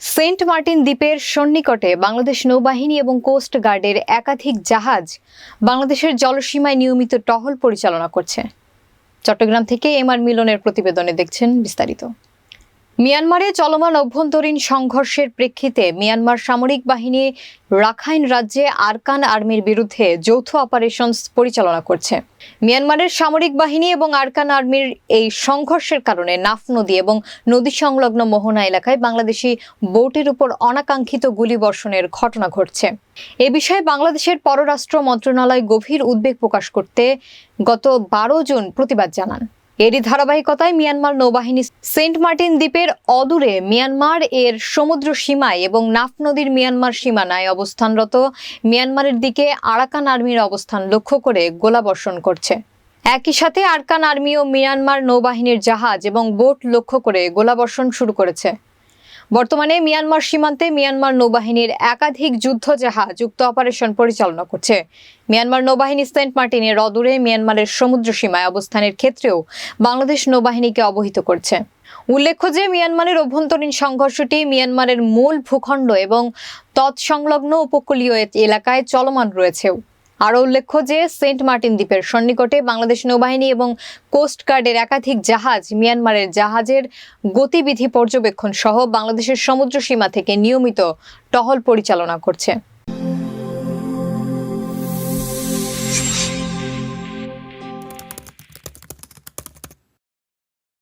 Saint Martin দ্বীপের সন্নিকটে বাংলাদেশ নৌবাহিনী এবং কোস্ট গার্ডের একাধিক জাহাজ বাংলাদেশের জলসীমায় নিয়মিত টহল পরিচালনা করছে। চট্টগ্রাম থেকে এমআর মিলনের প্রতিবেদনে দেখছেন বিস্তারিত। মিয়ানমারে চলমান অভ্যন্তরীণ সংঘর্ষের প্রেক্ষিতে মিয়ানমার সামরিক বাহিনী রাখাইন রাজ্যে আরকান আর্মির বিরুদ্ধে যৌথ অপারেশন পরিচালনা করছে। মিয়ানমারের সামরিক বাহিনী এবং আরকান আর্মির এই সংঘর্ষের কারণে নাফ নদী এবং নদী সংলগ্ন মোহনা এলাকায় বাংলাদেশি বোটের উপর অনাকাঙ্ক্ষিত গুলিবর্ষণের ঘটনা ঘটছে। এ বিষয়ে বাংলাদেশের পররাষ্ট্র মন্ত্রণালয় গভীর উদ্বেগ প্রকাশ করতে গত বারো জুন প্রতিবাদ জানান। এরই ধারাবাহিকতায় মিয়ানমার নৌবাহিনী সেন্ট মার্টিন দ্বীপের অদূরে মিয়ানমার এর সমুদ্র সীমায় এবং নাফ নদীর মিয়ানমার সীমানায় অবস্থানরত মিয়ানমারের দিকে আরাকান আর্মির অবস্থান লক্ষ্য করে গোলাবর্ষণ করছে। একই সাথে আরকান আর্মি ও মিয়ানমার নৌবাহিনীর জাহাজ এবং বোট লক্ষ্য করে গোলাবর্ষণ শুরু করেছে। বর্তমানে মিয়ানমার সীমান্তে মিয়ানমার নৌবাহিনীর একাধিক যুদ্ধ জাহাজ যুক্ত অপারেশন পরিচালনা করছে। মিয়ানমার নৌবাহিনী সেন্ট মার্টিনের অদূরে মিয়ানমারের সমুদ্র সীমায় অবস্থানের ক্ষেত্রেও বাংলাদেশ নৌবাহিনীকে অবহিত করছে। উল্লেখ্য যে মিয়ানমারের অভ্যন্তরীণ সংঘর্ষটি মিয়ানমারের মূল ভূখণ্ড এবং তৎসংলগ্ন উপকূলীয় এলাকায় চলমান রয়েছেও আরও উল্লেখ্য যে সেন্ট মার্টিন দ্বীপের সন্নিকটে বাংলাদেশ নৌবাহিনী এবং কোস্টগার্ডের একাধিক জাহাজ, মিয়ানমারের জাহাজের গতিবিধি পর্যবেক্ষণ সহ বাংলাদেশের সমুদ্র সীমা থেকে নিয়মিত টহল পরিচালনা করছে।